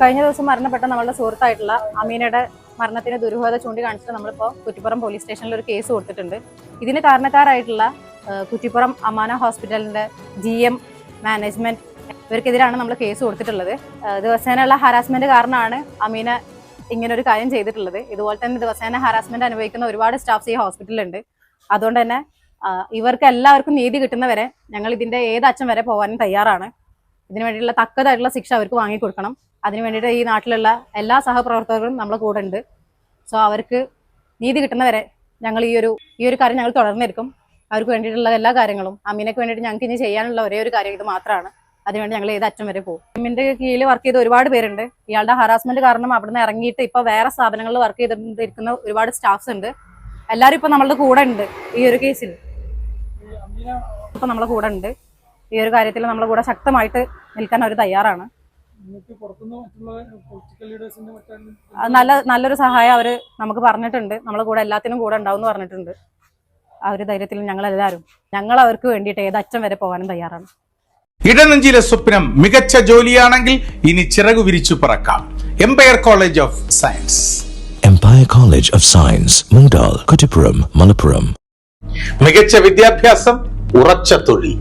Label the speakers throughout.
Speaker 1: കഴിഞ്ഞ ദിവസം മരണപ്പെട്ട നമ്മളുടെ സുഹൃത്തായിട്ടുള്ള അമീനയുടെ മരണത്തിന് ദുരൂഹത ചൂണ്ടിക്കാണിച്ചിട്ട് നമ്മളിപ്പോൾ കുറ്റിപ്പുറം പോലീസ് സ്റ്റേഷനിൽ ഒരു കേസ് കൊടുത്തിട്ടുണ്ട്. ഇതിന് കാരണക്കാരായിട്ടുള്ള കുറ്റിപ്പുറം അമാന ഹോസ്പിറ്റലിന്റെ ജി എം മാനേജ്മെന്റ് ഇവർക്കെതിരാണ് നമ്മൾ കേസ് കൊടുത്തിട്ടുള്ളത്. ദിവസേനയുള്ള ഹറാസ്മെന്റ് കാരണമാണ് അമീന ഇങ്ങനൊരു കാര്യം ചെയ്തിട്ടുള്ളത്. ഇതുപോലെ തന്നെ ദിവസേന ഹറാസ്മെന്റ് അനുഭവിക്കുന്ന ഒരുപാട് സ്റ്റാഫ്സ് ഈ ഹോസ്പിറ്റലിലുണ്ട് അതുകൊണ്ട് തന്നെ ഇവർക്ക് എല്ലാവർക്കും നീതി കിട്ടുന്നവരെ ഞങ്ങൾ ഇതിന്റെ ഏത് അച്ഛൻ വരെ പോകാനും തയ്യാറാണ്. ഇതിനു വേണ്ടിയിട്ടുള്ള തക്കതായിട്ടുള്ള ശിക്ഷ അവർക്ക് വാങ്ങിക്കൊടുക്കണം. അതിനു വേണ്ടിയിട്ട് ഈ നാട്ടിലുള്ള എല്ലാ സഹപ്രവർത്തകരും നമ്മളെ കൂടെ ഉണ്ട്. സോ അവർക്ക് നീതി കിട്ടുന്നവരെ ഞങ്ങൾ ഈ ഒരു ഈ ഒരു കാര്യം ഞങ്ങൾ തുടർന്നിരിക്കും. അവർക്ക് വേണ്ടിയിട്ടുള്ള എല്ലാ കാര്യങ്ങളും അമീനക്ക് വേണ്ടിയിട്ട് ഞങ്ങൾക്ക് ഇനി ചെയ്യാനുള്ള ഒരേ ഒരു കാര്യം ഇത് മാത്രമാണ്. അതിനുവേണ്ടി ഞങ്ങൾ ഏത് അറ്റം വരെ പോകും. എമ്മിന്റെ കീഴിൽ വർക്ക് ചെയ്ത ഒരുപാട് പേരുണ്ട്. ഇയാളുടെ ഹറാസ്മെന്റ് കാരണം അവിടുന്ന് ഇറങ്ങിയിട്ട് ഇപ്പൊ വേറെ സ്ഥാപനങ്ങളിൽ വർക്ക് ചെയ്തിരിക്കുന്ന ഒരുപാട് സ്റ്റാഫ്സ് ഉണ്ട്. എല്ലാവരും ഇപ്പൊ നമ്മളുടെ കൂടെ ഉണ്ട് ഈ ഒരു കേസിൽ ഇപ്പൊ നമ്മളെ കൂടെ ഉണ്ട്. ഈ ഒരു കാര്യത്തിൽ നമ്മളെ കൂടെ ശക്തമായിട്ട് നിൽക്കാൻ അവർ തയ്യാറാണ്. നല്ല നല്ലൊരു സഹായം അവർ നമുക്ക് പറഞ്ഞിട്ടുണ്ട്. നമ്മളെ കൂടെ എല്ലാത്തിനും കൂടെ ഉണ്ടാവും എന്ന് പറഞ്ഞിട്ടുണ്ട്. ആ ഒരു ധൈര്യത്തിൽ ഞങ്ങൾ എല്ലാവരും ഞങ്ങൾ അവർക്ക് വേണ്ടിയിട്ട് ഏത് അച്ഛൻ വരെ പോകാനും തയ്യാറാണ്.
Speaker 2: ഇടനെഞ്ചിലെ സ്വപ്നം മികച്ച ജോലിയാണെങ്കിൽ ഇനി ചിറകു വിരിച്ചു പറക്കാം. Empire college of science
Speaker 3: Empire college of science Mundal Kuttipuram, Malappuram
Speaker 2: മികച്ച വിദ്യാഭ്യാസം ഉറച്ച തൊഴിൽ.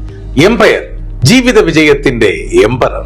Speaker 2: എംപയർ ജീവിത വിജയത്തിന്റെ emperor